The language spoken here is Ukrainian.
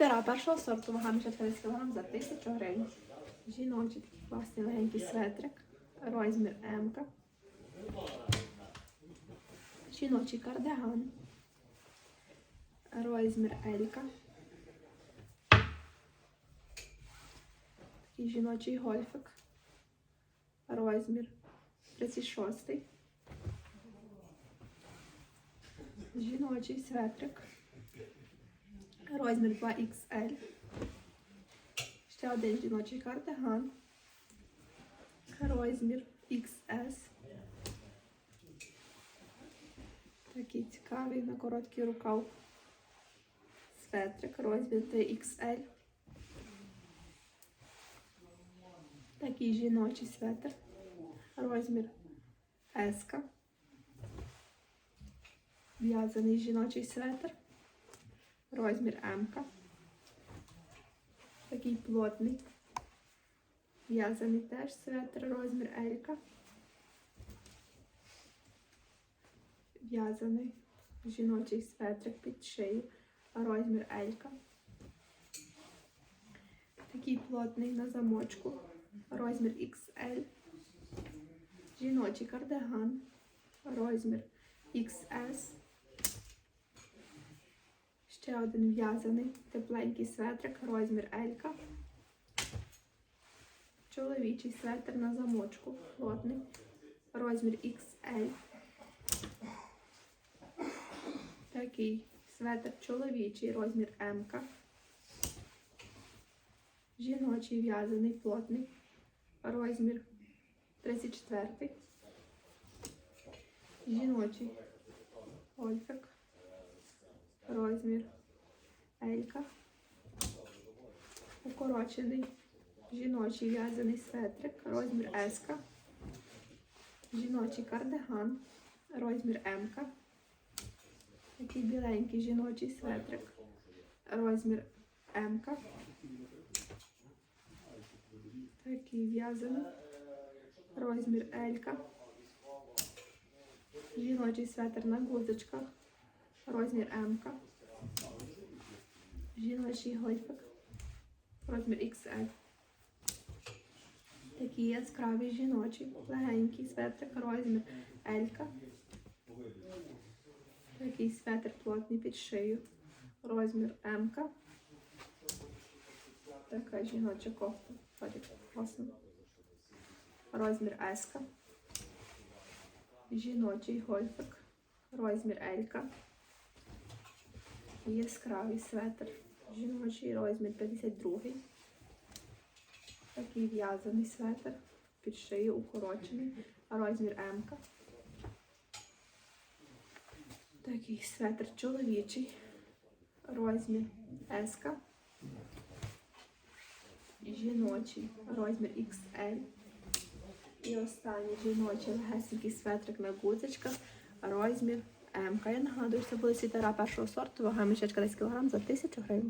Світера першого сорту, вага мішечка 10 кг за 1000 гривень. Жіночий такий класний легенький светрик. Розмір М. Жіночий кардиган. Розмір Елька. Такий жіночий гольфик. Розмір 36. Жіночий светрик. Розмір 2XL. Ще один жіночий кардиган. Розмір XS. Такий цікавий на короткий рукав. Светрик, розмір 3XL. Такий жіночий светр. Розмір S. В'язаний жіночий светр. Розмір М. Такий плотний. В'язаний теж светр, розмір Елька. В'язаний жіночий светрик під шию, розмір Елька. Такий плотний на замочку, розмір XL. Жіночий кардиган, розмір XS. Ще один в'язаний тепленький светрик, розмір Елька. Чоловічий светр на замочку, плотний, розмір XL. Такий светр чоловічий, розмір М. Жіночий в'язаний, плотний, розмір 34. Жіночий гольфик, розмір Елька. Укорочений жіночий в'язаний светрик, розмір S. Жіночий кардиган, розмір М. Такий біленький жіночий светрик, розмір М. Такий в'язаний, розмір L. Жіночий светр на гузочках, розмір М. Жіночий гольфик, розмір XL. Такий яскравий жіночий, легенький светрик, розмір Елька. Такий светр плотний під шию, розмір М. Така жіноча кофта. Класно. Розмір С. Жіночий гольфик, розмір Елька. Яскравий светр. Жіночий розмір 52. Такий в'язаний светр. Під шию укорочений. Розмір М. Такий светр чоловічий. Розмір С. Жіночий розмір XL. І останній жіночий легесенький светрик на гудзичках. Розмір М. Я нагадую, що це були світера першого сорту, вага мішечка 10 кг за 1000 гривень.